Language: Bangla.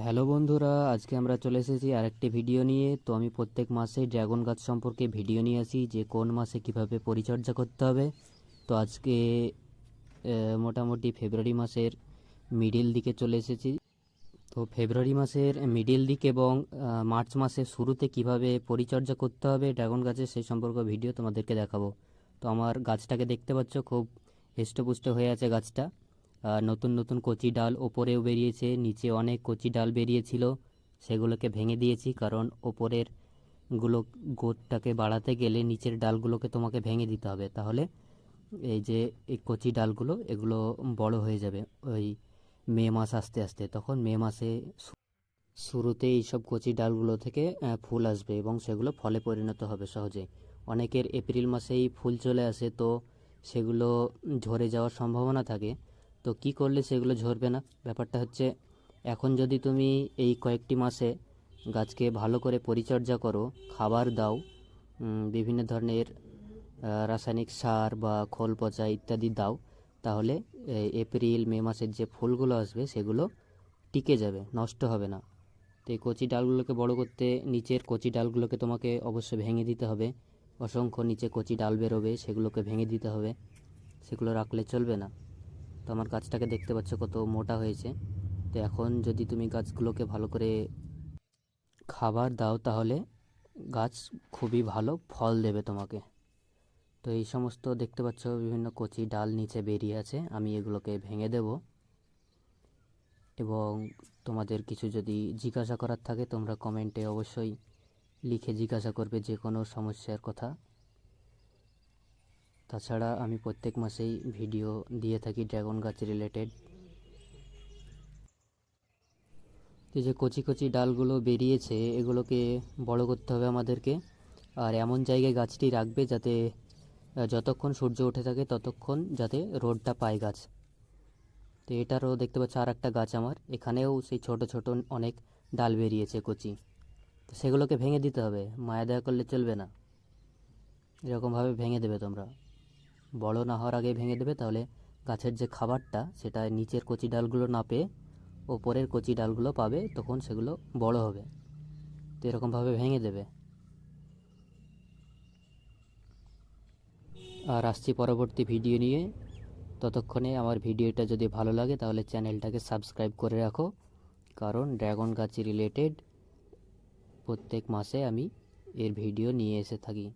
হ্যালো বন্ধুরা, আজকে আমরা চলে এসেছি আরেকটি ভিডিও নিয়ে। তো আমি প্রত্যেক মাসে ড্রাগন গাছ সম্পর্কে ভিডিও নিয়ে আসি, যে কোন মাসে কীভাবে পরিচর্যা করতে হবে। তো আজকে মোটামুটি ফেব্রুয়ারি মাসের মিডিল দিকে চলে এসেছি। তো ফেব্রুয়ারি মাসের মিডিল দিক এবং মার্চ মাসের শুরুতে কীভাবে পরিচর্যা করতে হবে ড্রাগন গাছের, সেই সম্পর্কে ভিডিও তোমাদেরকে দেখাবো। তো আমার গাছটাকে দেখতে পাচ্ছ, খুব হৃষ্টপুষ্ট হয়ে আছে গাছটা। নতুন নতুন কচি ডাল ওপরেও বেরিয়েছে, নিচে অনেক কচি ডাল বেরিয়েছিল, সেগুলোকে ভেঙে দিয়েছি, কারণ ওপরেরগুলো গোটটাকে বাড়াতে গেলে নিচের ডালগুলোকে তোমাকে ভেঙে দিতে হবে। তাহলে এই যে এই কচি ডালগুলো, এগুলো বড় হয়ে যাবে ওই মে মাস আস্তে আস্তে। তখন মে মাসে শুরুতে এইসব কচি ডালগুলো থেকে ফুল আসবে এবং সেগুলো ফলে পরিণত হবে সহজেই অনেকের এপ্রিল মাসেই ফুল চলে আসে, তো সেগুলো ঝরে যাওয়ার সম্ভাবনা থাকে। তো কি করলে সেগুলো ঝরবে না? ব্যাপারটা হচ্ছে, এখন যদি তুমি এই কয়েকটি মাসে গাছকে ভালো করে পরিচর্যা করো, খাবার দাও বিভিন্ন ধরনের রাসায়নিক সার বা খোল পচা ইত্যাদি দাও, তাহলে এপ্রিল, মে মাসের যে ফুলগুলো আসবে সেগুলো টিকে যাবে, নষ্ট হবে না। তো এই কচি ডালগুলোকে বড় করতে নিচের কচি ডালগুলোকে তোমাকে অবশ্যই ভেঙে দিতে হবে। অসংখ্য নিচে কচি ডাল বেরোবে, সেগুলোকে ভেঙে দিতে হবে। সেগুলো রাখলে চলবে না। তো আমার গাছটাকে দেখতে পাচ্ছ কত মোটা হয়েছে। তো এখন যদি তুমি গাছগুলোকে ভালো করে খাবার দাও তাহলে গাছ খুবই ভালো ফল দেবে তোমাকে। তো এই সমস্ত দেখতে পাচ্ছ বিভিন্ন কচি ডাল নিচে বেরিয়ে আছে, আমি এগুলোকে ভেঙে দেব। এবং তোমাদের কিছু যদি জিজ্ঞাসা করার থাকে তোমরা কমেন্টে অবশ্যই লিখে জিজ্ঞাসা করবে যে কোনো সমস্যার কথা। তাছাড়া আমি প্রত্যেক মাসেই ভিডিও দিয়ে থাকি ড্রাগন গাছ রিলেটেড যে কচি কচি ডালগুলো বেরিয়েছে, এগুলোকে বড় করতে হবে আমাদেরকে। আর এমন জায়গায় গাছটি রাখবে যাতে যতক্ষণ সূর্য উঠে থাকে ততক্ষণ যাতে রোদটা পায় গাছ। তো এটারও দেখতে পাচ্ছ আর একটা গাছ আমার। এখানেও সেই ছোট ছোট অনেক ডাল বেরিয়েছে কচি। তো সেগুলোকে ভেঙে দিতে হবে। মায়া দেয়া করলে চলবে না। এরকমভাবে ভেঙে দেবে তোমরা। বড় না হওয়ার আগে ভেঙে দেবে, তাহলে গাছের যে খাবারটা, সেটা নিচের কচি ডালগুলো না পেয়ে ওপরের কচি ডালগুলো পাবে, তখন সেগুলো বড় হবে। তো এরকমভাবে ভেঙে দেবে। আর আসছি পরবর্তী ভিডিও নিয়ে। ততক্ষণে আমার ভিডিওটা যদি ভালো লাগে, তাহলে চ্যানেলটাকে সাবস্ক্রাইব করে রাখো। কারণ ড্রাগন গাছ রিলেটেড প্রত্যেক মাসে আমি এর ভিডিও নিয়ে এসে থাকি।